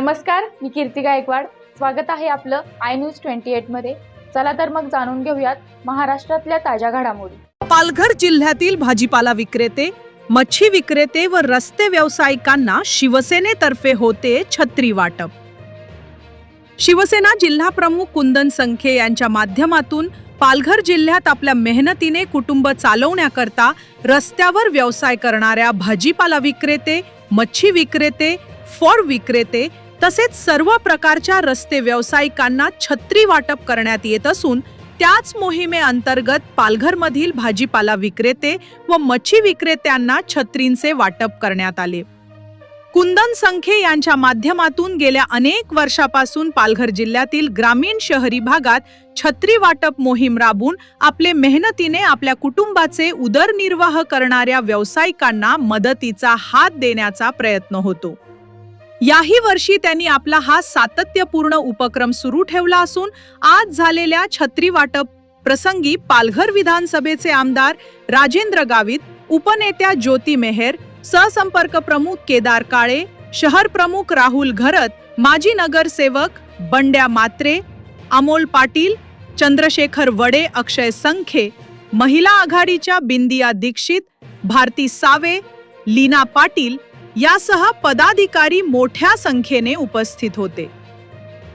नमस्कार मी कीर्ती गायकवाड. स्वागत आहे आपलं आय न्यूज ट्वेंटी एटमध्ये. चला तर मग जाणून घेऊयात महाराष्ट्रातल्या ताज्या घडामोडी. पालघर जिल्ह्यातील भाजीपाला विक्रेते मच्छी विक्रेते व रस्ते व्यावसायिकांना शिवसेनेतर्फे होते छत्री वाटप. शिवसेना जिल्हा प्रमुख कुंदन संखे यांच्या माध्यमातून पालघर जिल्ह्यात आपल्या मेहनतीने कुटुंब चालवण्याकरता रस्त्यावर व्यवसाय करणाऱ्या भाजीपाला विक्रेते मच्छी विक्रेते फळ विक्रेते तसेच सर्व प्रकारच्या रस्ते व्यावसायिकांना छत्री वाटप करण्यात येत असून त्याच मोहिमेअंतर्गत पालघरमधील भाजीपाला विक्रेते व मच्छी विक्रेत्यांना छत्रींचे वाटप करण्यात आले. कुंदन संखे यांच्या माध्यमातून गेल्या अनेक वर्षापासून पालघर जिल्ह्यातील ग्रामीण शहरी भागात छत्री वाटप मोहीम राबून आपले मेहनतीने आपल्या कुटुंबाचे उदरनिर्वाह करणाऱ्या व्यावसायिकांना मदतीचा हात देण्याचा प्रयत्न होतो. याही वर्षी त्यांनी आपला हा सातत्यपूर्ण उपक्रम सुरू ठेवला असून आज झालेल्या छत्री वाटप प्रसंगी पालघर विधानसभेचे आमदार राजेंद्र गावित उपनेत्या ज्योती मेहेर सहसंपर्क प्रमुख केदार काळे शहर प्रमुख राहुल घरत माजी नगरसेवक बंड्या मात्रे अमोल पाटील चंद्रशेखर वडे अक्षय संखे महिला आघाडीच्या बिंदिया दीक्षित भारती सावे लीना पाटील यासह पदाधिकारी मोठ्या संख्येने उपस्थित होते.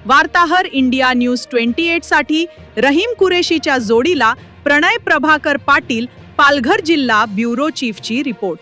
वार्ताहर इंडिया न्यूज ट्वेंटी एटसाठी रहीम कुरेशीच्या जोडीला प्रणय प्रभाकर पाटील पालघर जिल्हा ब्युरो चीफची रिपोर्ट.